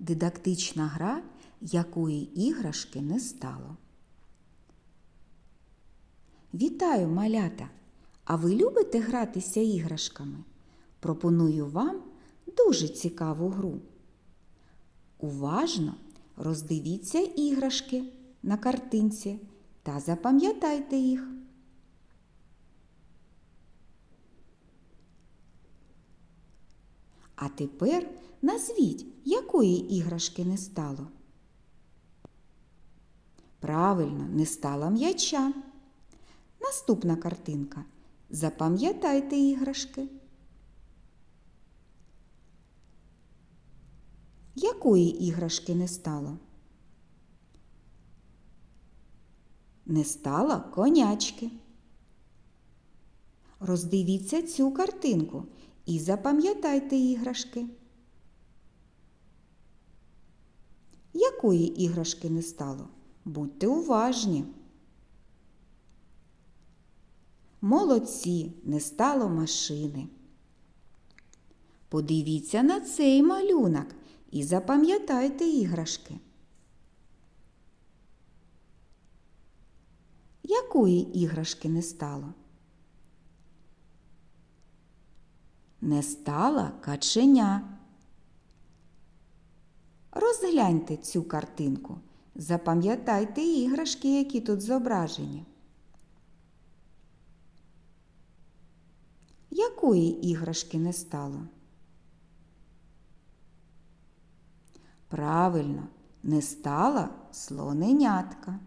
Дидактична гра, якої іграшки не стало. Вітаю, малята! А ви любите гратися іграшками? Пропоную вам дуже цікаву гру. Уважно роздивіться іграшки на картинці та запам'ятайте їх. А тепер назвіть, якої іграшки не стало. Правильно, не стало м'яча. Наступна картинка. Запам'ятайте іграшки. Якої іграшки не стало? Не стало конячки. Роздивіться цю картинку і запам'ятайте іграшки. Якої іграшки не стало? Будьте уважні. Молодці, не стало машини. Подивіться на цей малюнок і запам'ятайте іграшки. Якої іграшки не стало? Не стало каченя. Розгляньте цю картинку. Запам'ятайте іграшки, які тут зображені. Якої іграшки не стало? Правильно, не стало слоненятка.